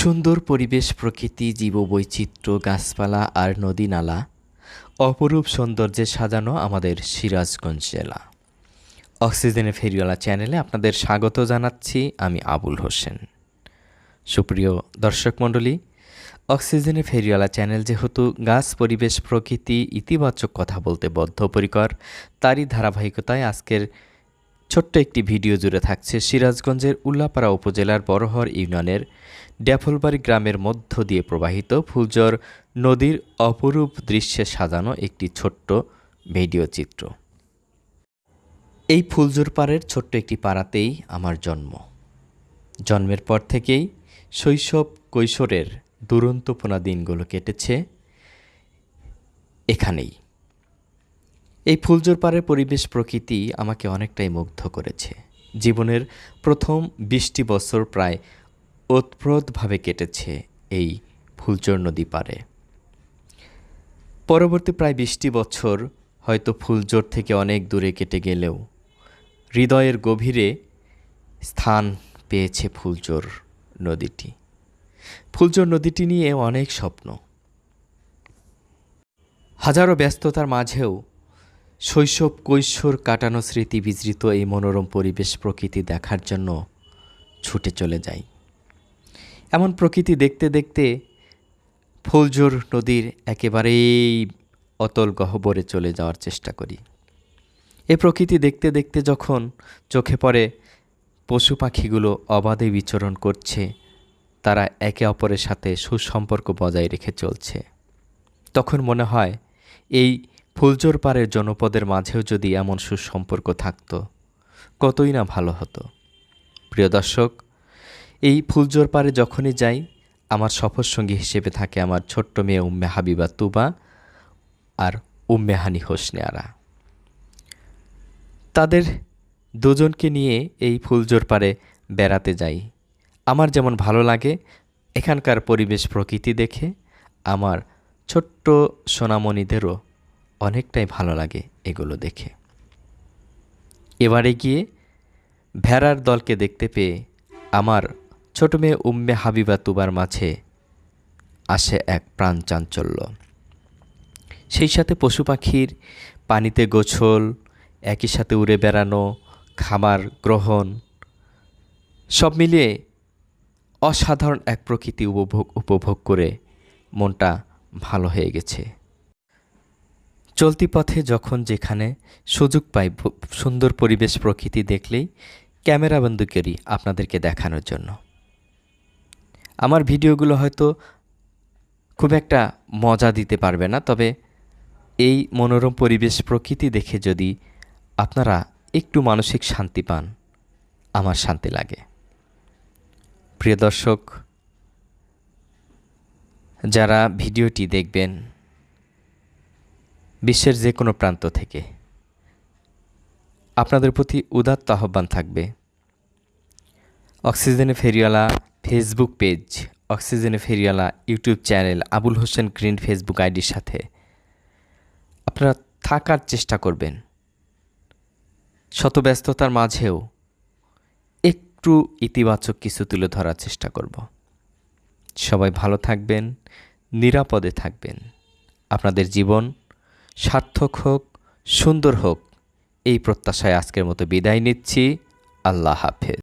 সুন্দর পরিবেশ প্রকৃতি, জীববৈচিত্র্য, গাছপালা আর নদী নালা, অপরূপ সৌন্দর্যে সাজানো আমাদের সিরাজগঞ্জ জেলা। অক্সিজেনে ফেরিওয়ালা চ্যানেলে আপনাদের স্বাগত জানাচ্ছি আমি আবুল হোসেন। সুপ্রিয় দর্শক মণ্ডলী অক্সিজেনে ফেরিওয়ালা চ্যানেল যেহেতু গাছ, পরিবেশ, প্রকৃতি ইতিবাচক কথা বলতে বদ্ধপরিকর, তারই ধারাবাহিকতায় আজকের ছোট্ট একটি ভিডিও জুড়ে থাকছে সিরাজগঞ্জের উল্লাপাড়া উপজেলার বড়হর ইউনিয়নের ড্যাফলবাড়ি গ্রামের মধ্য দিয়ে প্রবাহিত ফুলজর নদীর অপরূপ দৃশ্যে সাজানো একটি ছোট্ট ভিডিও চিত্র। এই ফুলজোর পাড়ের ছোট্ট একটি পাড়াতেই আমার জন্ম। জন্মের পর থেকেই শৈশব কৈশোরের দুরন্তপনা দিনগুলো কেটেছে এখানেই। এই ফুলজোর পাড়ের পরিবেশ প্রকৃতি আমাকে অনেকটাই মুগ্ধ করেছে। জীবনের প্রথম বিশটি বছর প্রায় ওতপ্রোতভাবে কেটেছে এই ফুলচর নদী পাড়ে। পরবর্তী প্রায় বিশটি বছর হয়তো ফুলজোর থেকে অনেক দূরে কেটে গেলেও হৃদয়ের গভীরে স্থান পেয়েছে ফুলজোর নদীটি। ফুলজোর নদীটি নিয়ে অনেক স্বপ্ন। হাজারো ব্যস্ততার মাঝেও শৈশব কৈশোর কাটানো স্মৃতি বিজৃত এই মনোরম পরিবেশ প্রকৃতি দেখার জন্য ছুটে চলে যাই এমন প্রকৃতি দেখতে দেখতে ফুলজোর নদীর একেবারেই অতল গহ্বরে চলে যাওয়ার চেষ্টা করি। এ প্রকৃতি দেখতে দেখতে যখন চোখে পড়ে, পশু পাখিগুলো অবাধে বিচরণ করছে, তারা একে অপরের সাথে সুসম্পর্ক বজায় রেখে চলছে। তখন মনে হয়, এই ফুলজোর পাড়ের জনপদের মাঝেও যদি এমন সুসম্পর্ক থাকত, কতই না ভালো হতো। প্রিয় দর্শক, এই ফুলজোর পাড়ে যখনই যাই, আমার সফর সঙ্গী হিসেবে থাকে আমার ছোট্ট মেয়ে উম্মে হাবিবা তুবা আর উম্মে হানি হোসনে আরা তাদের দুজনকে নিয়ে এই ফুলজোর পাড়ে বেড়াতে যাই। আমার যেমন ভালো লাগে, এখানকার পরিবেশ প্রকৃতি দেখে, আমার ছোট্ট সোনামণিদেরও অনেকটাই ভালো লাগে এগুলো দেখে। এবারে গিয়ে ভেড়ার দলকে দেখতে পেয়ে আমার ছোট মেয়ে উম্মে হাবিবা তুবার মাঝে আসে এক প্রাণ চাঞ্চল্য। সেই সাথে পশু পাখির পানিতে গোছল, একই সাথে উড়ে বেড়ানো খাবার গ্রহণ, সব মিলিয়ে অসাধারণ এক প্রকৃতি উপভোগ উপভোগ করে মনটা ভালো হয়ে গেছে। চলতি পথে যখন যেখানে সুযোগ পাই সুন্দর পরিবেশ প্রকৃতি দেখলেই ক্যামেরা বন্ধ করি আপনাদেরকে দেখানোর জন্য। আমার ভিডিওগুলো হয়তো খুব একটা মজা দিতে পারবে না, তবে এই মনোরম পরিবেশ প্রকৃতি দেখে যদি আপনারা একটু মানসিক শান্তি পান, আমার শান্তি লাগে। প্রিয় দর্শক, যারা ভিডিওটি দেখবেন বিশ্বের যে কোনো প্রান্ত থেকে। আপনাদের প্রতি উদাত্ত আহ্বান থাকবে। অক্সিজেনে ফেরিওয়ালা ফেসবুক পেজ, অক্সিজেনে ফেরিওয়ালা YouTube channel, Abul Hossain green Facebook আইডির সাথে। আপনারা থাকার চেষ্টা করবেন। শত ব্যস্ততার মাঝেও একটু ইতিবাচক কিছু তুলে ধরার চেষ্টা করব। সবাই ভালো থাকবেন, নিরাপদে থাকবেন। আপনাদের জীবন সার্থক হোক সুন্দর হোক এই প্রত্যাশায় আজকের মতো বিদায় নিচ্ছি। আল্লাহ হাফেজ।